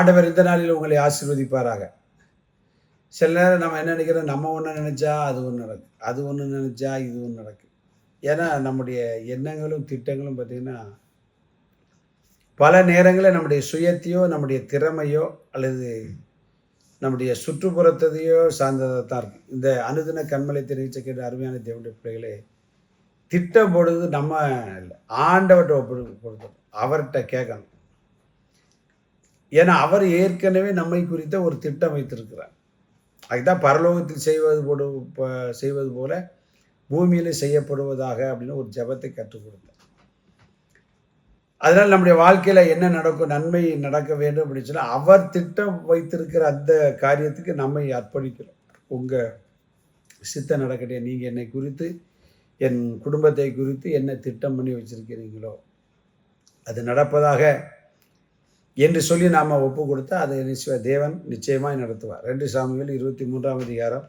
ஆண்டவர் இந்த நாளில் உங்களை ஆசீர்வதிப்பாராக. சில நேரம் நம்ம என்ன நினைக்கிறோம்? நம்ம ஒன்று நினச்சா அது ஒன்று நடக்கும் அது ஒன்று நினச்சா இது ஒன்று நடக்கும் ஏன்னா நம்முடைய எண்ணங்களும் திட்டங்களும் பார்த்திங்கன்னா பல நேரங்களில் நம்முடைய சுயத்தையோ நம்முடைய திறமையோ அல்லது நம்முடைய சுற்றுப்புறத்தையோ சார்ந்ததாக தான் இருக்குது இந்த அனுதின கண்மலை தெரிவித்த கேட்ட அருமையான தேவனுடைய பிள்ளைகளே திட்டம் போடுறது நம்ம இல்லை ஆண்டவர்கிட்ட ஒப்பு கொடுத்தோம் அவர்கிட்ட கேட்கணும். ஏன்னா அவர் ஏற்கனவே நம்மை குறித்த ஒரு திட்டம் வைத்திருக்கிறார். அதுதான் பரலோகத்தில் செய்வது போடு செய்வது போல பூமியில் செய்யப்படுவதாக அப்படின்னு ஒரு ஜெபத்தை கற்றுக் கொடுத்தார். அதனால் நம்முடைய வாழ்க்கையில் என்ன நடக்கும் நன்மை நடக்க வேண்டும் அப்படின்னு சொன்னால் அவர் திட்டம் வைத்திருக்கிற அந்த காரியத்துக்கு நம்மை அர்ப்பணிக்கிறோம். உங்கள் சித்தம் நடக்கட்டும் நீங்கள் என்னை குறித்து என் குடும்பத்தை குறித்து என்ன திட்டம் பண்ணி வச்சிருக்கிறீங்களோ அது நடப்பதாக என்று சொல்லி நாம் ஒப்பு கொடுத்தா அதை நிச்சய தேவன் நிச்சயமாய் நடத்துவார். ரெண்டு சாமிகள் இருபத்தி மூன்றாம் அதிகாரம்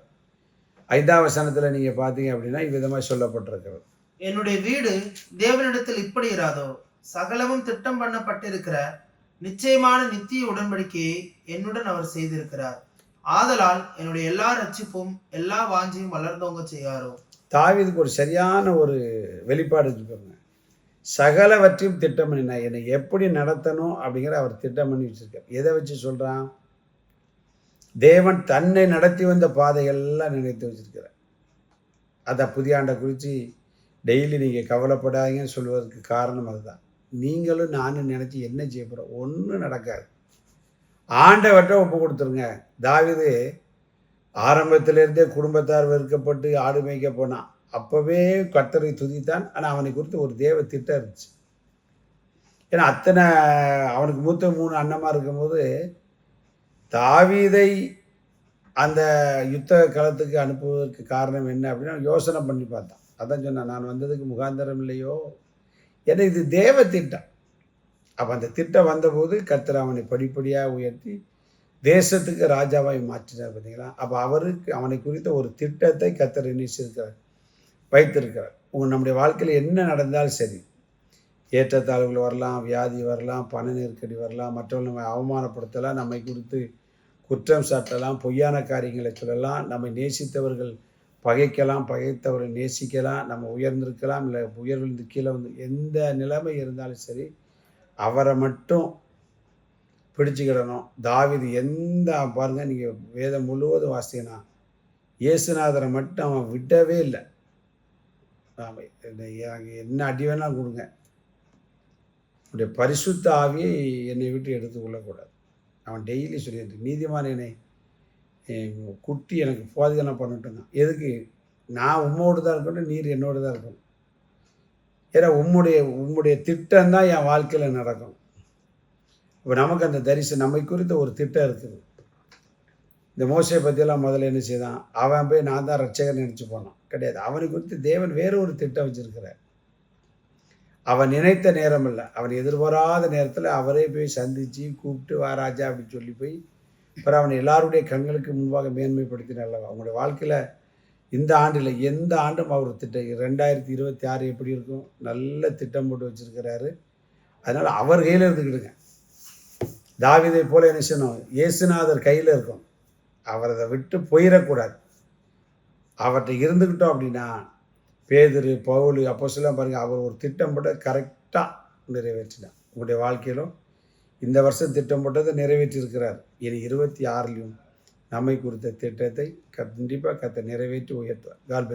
ஐந்தாம் வசனத்தில் நீங்கள் பார்த்தீங்க அப்படின்னா இவ்விதமாக சொல்லப்பட்டிருக்கிறது. என்னுடைய வீடு தேவனிடத்தில் இப்படி இராதோ? சகலமும் திட்டம் பண்ணப்பட்டிருக்கிற நிச்சயமான நித்திய உடன்படிக்கையை என்னுடன் அவர் செய்திருக்கிறார். ஆதலால் என்னுடைய எல்லா ரட்சிப்பும் எல்லா வாஞ்சியும் வளர்ந்தோங்க செய்யாரோ? தாவீதுக்கு ஒரு சரியான ஒரு வெளிப்பாடு சகலவற்றையும் திட்டம் பண்ணினார் என்னை எப்படி நடத்தணும் அப்படிங்கிற அவர் திட்டம் பண்ணி வச்சிருக்கார். எதை வச்சு சொல்கிறான் தேவன் தன்னை நடத்தி வந்த பாதைகள்லாம் நினைத்து வச்சிருக்கிறார். அதை புதிய ஆண்டை குறித்து டெய்லி நீங்கள் கவலைப்படாதீங்கன்னு சொல்வதற்கு காரணம் அதுதான். நீங்களும் நானும் நினச்சி என்ன செய்ய போகிறோம் ஒன்றும் நடக்காது. ஆண்டவற்றை ஒப்பு கொடுத்துருங்க. தாவிது ஆரம்பத்திலேருந்தே குடும்பத்தார் வெறுக்கப்பட்டு ஆடு மேய்க்க போனான். அப்போவே கர்த்தரை துதித்தான். ஆனால் அவனை குறித்து ஒரு தேவ திட்டம் இருந்துச்சு. ஏன்னா அத்தனை அவனுக்கு மூத்த மூணு அண்ணமாக இருக்கும்போது தாவீதை அந்த யுத்த களத்துக்கு அனுப்புவதற்கு காரணம் என்ன அப்படின்னு யோசனை பண்ணி பார்த்தான். அதான் சொன்னான் நான் வந்ததுக்கு முகாந்தரம் இல்லையோ? ஏன்னா இது தேவ திட்டம். அப்போ அந்த திட்டம் வந்தபோது கர்த்தர் அவனை படிப்படியாக உயர்த்தி தேசத்துக்கு ராஜாவாய் மாற்றினார் பார்த்தீங்களா அப்போ அவருக்கு அவனை குறித்த ஒரு திட்டத்தை கர்த்தர் நினைச்சிருக்கிறார். வைத்திருக்கிறார். உங்கள் நம்முடைய வாழ்க்கையில் என்ன நடந்தாலும் சரி ஏற்றத்தாழ்வுகள் வரலாம் வியாதி வரலாம் பண நெருக்கடி வரலாம் மற்றவர்கள் நம்மை அவமானப்படுத்தலாம் நம்மை குறித்து குற்றம் சாட்டலாம் பொய்யான காரியங்களை சொல்லலாம் நம்மை நேசித்தவர்கள் பகைக்கலாம் பகைத்தவர்கள் நேசிக்கலாம் நம்ம உயர்ந்திருக்கலாம் இல்லை உயர்விலிருந்து கீழே வந்து எந்த நிலைமை இருந்தாலும் சரி அவரை மட்டும் பிடிச்சுக்கிடணும். தாவிது எந்த பாருங்க நீங்கள் வேதம் முழுவதும் வாசித்தீங்கன்னா இயேசுநாதரை மட்டும் அவன் விடவே இல்லை. ஆமாம் எனக்கு என்ன அடி வேணாலும் கொடுங்க. உடைய பரிசுத்த ஆவியை என்னை விட்டு எடுத்துக்கொள்ளக்கூடாது அவன் டெய்லி சொல்லிட்டு நீதிமான என்னை குட்டி எனக்கு போதிதனம் பண்ணட்டும் தான். எதுக்கு? நான் உம்மோடு தான் இருக்கணும் நீர் என்னோடு தான் இருக்கணும். ஏன்னா உம்முடைய உம்முடைய திட்டம் தான் என் வாழ்க்கையில் நடக்கும். இப்போ நமக்கு அந்த தரிசனம் நம்மை குறித்த ஒரு திட்டம் இருக்குது. இந்த மோசையை பற்றியெல்லாம் முதல்ல என்ன செய்தான்? அவன் போய் நான் தான் ரட்சகர் நினச்சி போனான். கிடையாது. அவனை குறித்து தேவன் வேற ஒரு திட்டம் வச்சுருக்கிறார். அவன் நினைத்த நேரம் இல்லை. அவன் எதிர்பாராத நேரத்தில் அவரே போய் சந்தித்து கூப்பிட்டு வா ராஜா அப்படின்னு சொல்லி போய் அப்புறம் அவனை எல்லாருடைய கண்களுக்கு முன்பாக மேன்மைப்படுத்தின அல்லவா? அவங்களுடைய வாழ்க்கையில் இந்த ஆண்டில் எந்த ஆண்டும் அவர் திட்டம்? ரெண்டாயிரத்தி இருபத்தி ஆறு எப்படி இருக்கும்? நல்ல திட்டம் போட்டு வச்சிருக்கிறாரு. அதனால் அவர் கையில் இருந்துக்கிடுங்க. தாவிதை போல என்ன செய்யணும்? இயேசுநாதர் கையில் இருக்கும். அவரை அதை விட்டு போயிடக்கூடாது அவர்கிட்ட இருந்துக்கிட்டோம் அப்படின்னா பேதுரு பவுல் அப்போ சொல்ல பாருங்கள் அவர் ஒரு திட்டம் போட்டு கரெக்டாக நிறைவேற்றினார். உங்களுடைய வாழ்க்கையிலும் இந்த வருஷம் திட்டம் போட்டதை நிறைவேற்றியிருக்கிறார். இனி இருபத்தி ஆறுலையும் நம்மை குறித்த திட்டத்தை கண்டிப்பாக கத்தை நிறைவேற்றி உயர்த்துவார். கால்